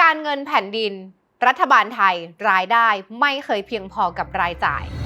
การเงินแผ่นดิน รัฐบาลไทยรายได้ไม่เคยเพียงพอกับรายจ่าย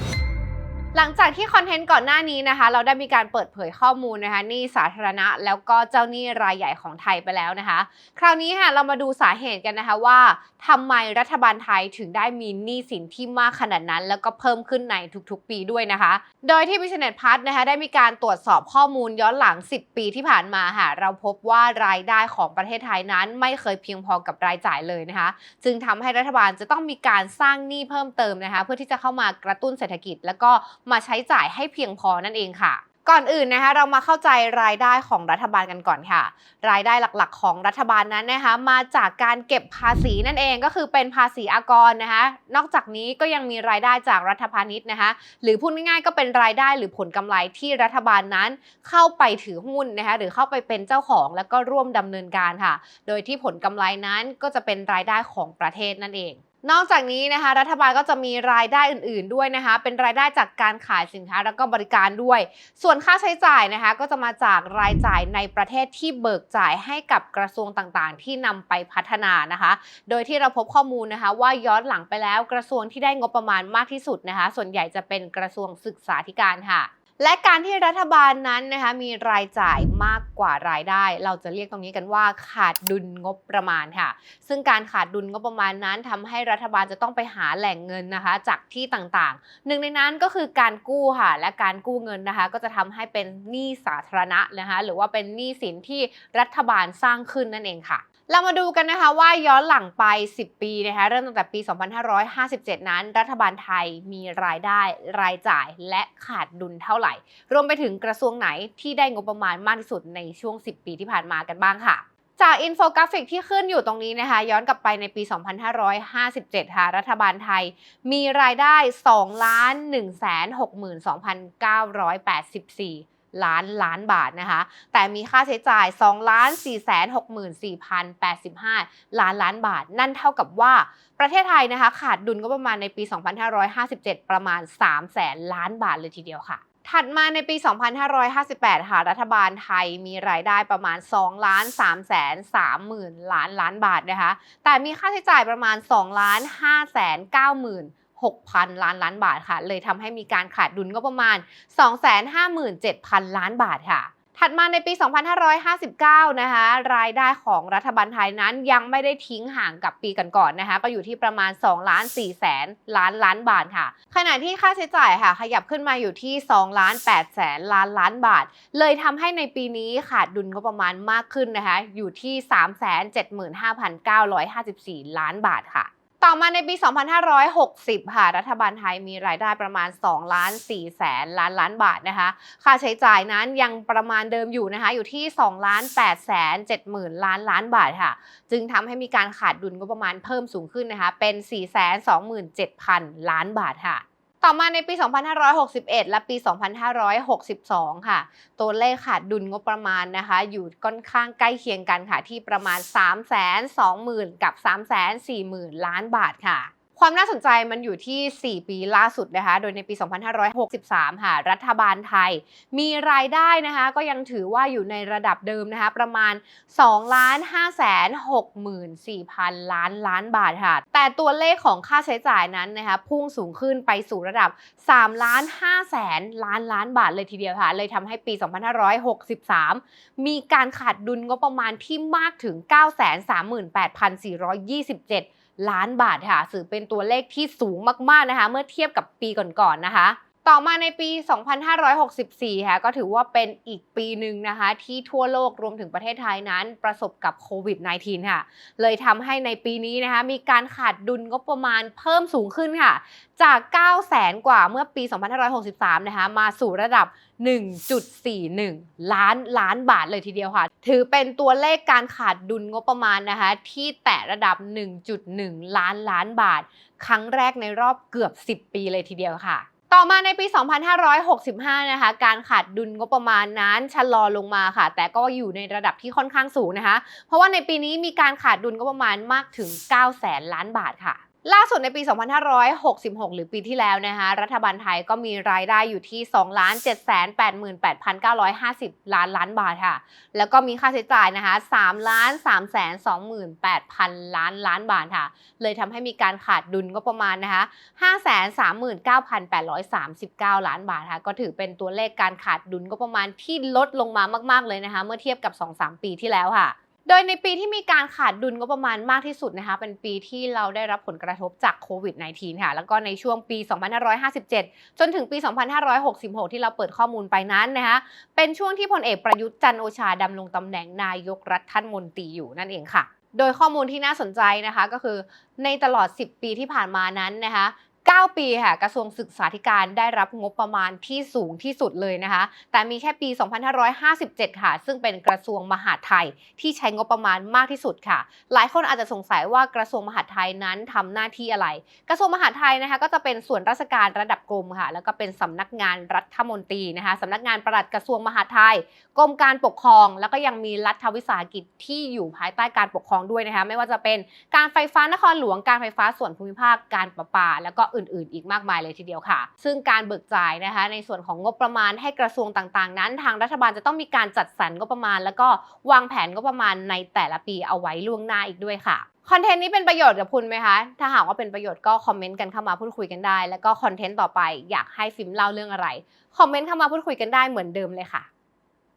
หลังจากที่คอนเทนต์ก่อนหน้านี้นะคะ เราได้มีการเปิดเผยข้อมูลนะคะหนี้สาธารณะแล้วก็เจ้าหนี้รายใหญ่ของไทยไปแล้วนะคะ คราวนี้ค่ะเรามาดูสาเหตุกันนะคะว่าทำไมรัฐบาลไทยถึงได้มีหนี้สินที่มากขนาดนั้น แล้วก็เพิ่มขึ้นในทุกๆ ปีด้วยนะคะ โดยที่ Business Plus นะคะได้มีการตรวจสอบข้อมูลย้อนหลัง 10 ปีที่ผ่านมาค่ะเราพบว่ารายได้ของประเทศไทยนั้น ไม่เคยเพียงพอกับรายจ่ายเลยนะคะ จึงทำให้รัฐบาลจะต้องมีการสร้างหนี้เพิ่มเติมนะคะ เพื่อที่จะเข้ามากระตุ้นเศรษฐกิจ แล้วก็มาใช้จ่ายให้เพียงพอนั่นเองค่ะ ก่อนอื่นนะคะเรามาเข้าใจรายได้ของรัฐบาลกันก่อนค่ะ รายได้หลักๆ ของรัฐบาลนั้นนะคะ มาจากการเก็บภาษีนั่นเองก็คือเป็นภาษีอากรนะคะ นอกจากนี้ก็ยังมีรายได้จากรัฐพาณิชย์นะคะ หรือพูดง่ายๆก็เป็นรายได้หรือผลกำไรที่รัฐบาลนั้นเข้าไปถือหุ้นนะคะหรือเข้าไปเป็นเจ้าของแล้วก็ร่วมดำเนินการค่ะ โดยที่ผลกำไรนั้นก็จะเป็นรายได้ของประเทศนั่นเอง นอกจากนี้นะคะ รัฐบาลก็จะมีรายได้อื่น ๆด้วยนะคะ เป็นรายได้จากการขายสินค้าแล้วก็บริการด้วย ส่วนค่าใช้จ่ายนะคะ ก็จะมาจากรายจ่ายในประเทศที่เบิกจ่ายให้กับกระทรวงต่างๆ ที่นำไปพัฒนานะคะ โดยที่เราพบข้อมูลนะคะ ว่าย้อนหลังไปแล้วกระทรวงที่ได้งบประมาณมากที่สุดนะคะ ส่วนใหญ่จะเป็นกระทรวงศึกษาธิการค่ะ และการที่รัฐบาลนั้นนะคะมีรายจ่ายมากกว่ารายได้ เราจะเรียกตรงนี้กันว่าขาดดุลงบประมาณค่ะ ซึ่งการขาดดุลงบประมาณนั้นทำให้รัฐบาลจะต้องไปหาแหล่งเงินนะคะ จากที่ต่างๆ หนึ่งในนั้นก็คือการกู้ค่ะ และการกู้เงินนะคะ ก็จะทำให้เป็นหนี้สาธารณะนะคะหรือว่าเป็นหนี้สินที่รัฐบาลสร้างขึ้นนั่นเองค่ะ เรามาดูกันนะคะว่าย้อนหลังไป 10 ปีนะคะเริ่มตั้งแต่ปี 2557 นั้น รัฐบาลไทยมีรายได้รายจ่ายและขาดดุลเท่าไหร่ รวมไปถึงกระทรวงไหนที่ได้งบประมาณมากที่สุดในช่วง 10 ปีที่ผ่านมากันบ้างค่ะจากอินโฟกราฟิกที่ขึ้นอยู่ตรงนี้นะคะ ย้อนกลับไปในปี 2557 ค่ะ รัฐบาลไทยมีรายได้ 2 1 6 2 9 8 4 ล้านล้านบาทนะคะ แต่มีค่าใช้จ่าย 2 ล้าน 4 6 4 0 85 ล้านล้านบาท นั่นเท่ากับว่าประเทศไทยนะคะ ขาดดุลก็ประมาณในปี 2557 ประมาณ 3 แสนล้านบาทเลยทีเดียวค่ะถัดมาในปี 2558 ค่ะ รัฐบาลไทยมีรายได้ประมาณ 2 ล้าน3แสน3หมื่นล้านล้านบาทนะคะ แต่มีค่าใช้จ่ายประมาณ 2 ล้าน5แสน9หมื่น 6,000 ล้านล้านบาทค่ะ เลยทำให้มีการขาดดุลก็ประมาณ 257,000 ล้านบาทค่ะถัดมาในปี 2559 นะคะ รายได้ของรัฐบาลไทยนั้นยังไม่ได้ทิ้งห่างกับปีก่อนๆนะคะ ก็อยู่ที่ประมาณ2ล้าน4แสนล้านล้านบาทค่ะ ขณะที่ค่าใช้จ่ายค่ะ ขยับขึ้นมาอยู่ที่2ล้าน8แสนล้านล้านบาท เลยทำให้ในปีนี้ขาดดุลก็ประมาณมากขึ้นนะคะ อยู่ที่ 375,954 ล้านบาทค่ะ ต่อมาในปี 2560 ค่ะ รัฐบาลไทยมีรายได้ประมาณ 2 ล้าน4แสนล้านล้านบาทนะคะ ค่าใช้จ่ายนั้นยังประมาณเดิมอยู่นะคะ อยู่ที่2ล้าน8แสน7หมื่นล้านล้านบาทค่ะ จึงทำให้มีการขาดดุลก็ประมาณเพิ่มสูงขึ้นนะคะ เป็น 4 2 7 0 0 0 ล้านบาทค่ะ ต่อมาในปี 2561 และปี 2562 ค่ะ ตัวเลขขาดดุลงบประมาณนะคะ อยู่ค่อนข้างใกล้เคียงกันค่ะ ที่ประมาณ 3 2 0 0 0 0 กับ 3 4 0 0 0 0 ล้านบาทค่ะ ความน่าสนใจมันอยู่ที่ 4 ปีล่าสุดนะคะ โดยในปี 2563 ค่ะ รัฐบาลไทย มีรายได้นะคะ ก็ยังถือว่าอยู่ในระดับเดิมนะคะ ประมาณ2ล้าน5แสน64,000 ล้านล้านบาทค่ะ แต่ตัวเลขของค่าใช้จ่ายนั้นนะคะ พุ่งสูงขึ้นไปสู่ระดับ 3 ล้าน5แสนล้านล้านบาทเลยทีเดียวค่ะ เลยทำให้ปี 2563 มีการขาดดุลงบประมาณที่มากถึง 938,427 ล้านบาทค่ะถือเป็นตัวเลขที่สูงมากๆนะคะ เมื่อเทียบกับปีก่อนๆนะคะ ต่อมาในปี 2564 ค่ะก็ถือว่าเป็นอีกปีหนึ่งนะคะ ที่ทั่วโลกรวมถึงประเทศไทยนั้นประสบกับโควิด -19 ค่ะ เลยทำให้ในปีนี้นะคะ มีการขาดดุลงบประมาณเพิ่มสูงขึ้นค่ะ จาก9 0 0แสนกว่าเมื่อปี 2563 นะคะ มาสู่ระดับ 1.41 ล้านล้านบาทเลยทีเดียวค่ะ ถือเป็นตัวเลขการขาดดุลงบประมาณนะคะ ที่แตะระดับ 1.1 ล้านล้านบาท ครั้งแรกในรอบเกือบ 10 ปีเลยทีเดียวค่ะ ต่อมาในปี 2565 นะคะ การขาดดุลงบประมาณนั้นชะลอลงมาค่ะ แต่ก็อยู่ในระดับที่ค่อนข้างสูงนะคะ เพราะว่าในปีนี้มีการขาดดุลงบประมาณมากถึง 900ล้านบาทค่ะ ล่าสุดในปี 2566 หรือปีที่แล้วนะคะรัฐบาลไทยก็มีรายได้อยู่ที่ 2 7 8 8 9 5 0 ล้านล้านบาทค่ะ แล้วก็มีค่าใช้จ่ายนะคะ3ล้าน3 2 8 0 0 ล้านล้านบาทค่ะ เลยทำให้มีการขาดดุลก็ประมาณนะคะ5 3 9 8 3 9 ล้านบาทค่ะ ก็ถือเป็นตัวเลขการขาดดุลก็ประมาณที่ลดลงมามาก ๆ เลยนะคะ เมื่อเทียบกับ 2-3 ปีที่แล้วค่ะ โดยในปีที่มีการขาดดุลงบประมาณมากที่สุดนะคะเป็นปีที่เราได้รับผลกระทบจากโควิด -19 ค่ะแล้วก็ในช่วงปี 2557 จนถึงปี 2566 ที่เราเปิดข้อมูลไปนั้นนะคะเป็นช่วงที่พลเอกประยุทธ์จันโอชาดำรงตำแหน่งนายกรัฐมนตรีอยู่นั่นเองค่ะ โดยข้อมูลที่น่าสนใจนะคะก็คือในตลอด 10 ปีที่ผ่านมานั้นนะคะ 9 ปีค่ะกระทรวงศึกษาธิการได้รับงบประมาณที่สูงที่สุดเลยนะคะ แต่มีแค่ปี 2557 ค่ะ ซึ่งเป็นกระทรวงมหาดไทยที่ใช้งบประมาณมากที่สุดค่ะ หลายคนอาจจะสงสัยว่ากระทรวงมหาดไทยนั้นทำหน้าที่อะไร กระทรวงมหาดไทยนะคะก็จะเป็นส่วนราชการระดับกรมค่ะ แล้วก็เป็นสำนักงานรัฐมนตรีนะคะสำนักงานประหลัดกระทรวงมหาดไทยกรมการปกครอง แล้วก็ยังมีรัฐวิสาหกิจที่อยู่ภายใต้การปกครองด้วยนะคะ ไม่ว่าจะเป็นการไฟฟ้านครหลวงการไฟฟ้าส่วนภูมิภาคการประปา แล้วก็อื่น ๆ อีกมากมายเลยทีเดียวค่ะ ซึ่งการเบิกจ่ายนะคะ ในส่วนของงบประมาณให้กระทรวงต่าง ๆ นั้น ทางรัฐบาลจะต้องมีการจัดสรรงบประมาณ แล้วก็วางแผนงบประมาณในแต่ละปีเอาไว้ล่วงหน้าอีกด้วยค่ะคอนเทนต์นี้เป็นประโยชน์กับคุณไหมคะ ถ้าหากว่าเป็นประโยชน์ก็คอมเมนต์กันเข้ามาพูดคุยกันได้ แล้วก็คอนเทนต์ต่อไปอยากให้ฟิล์มเล่าเรื่องอะไร คอมเมนต์เข้ามาพูดคุยกันได้เหมือนเดิมเลยค่ะ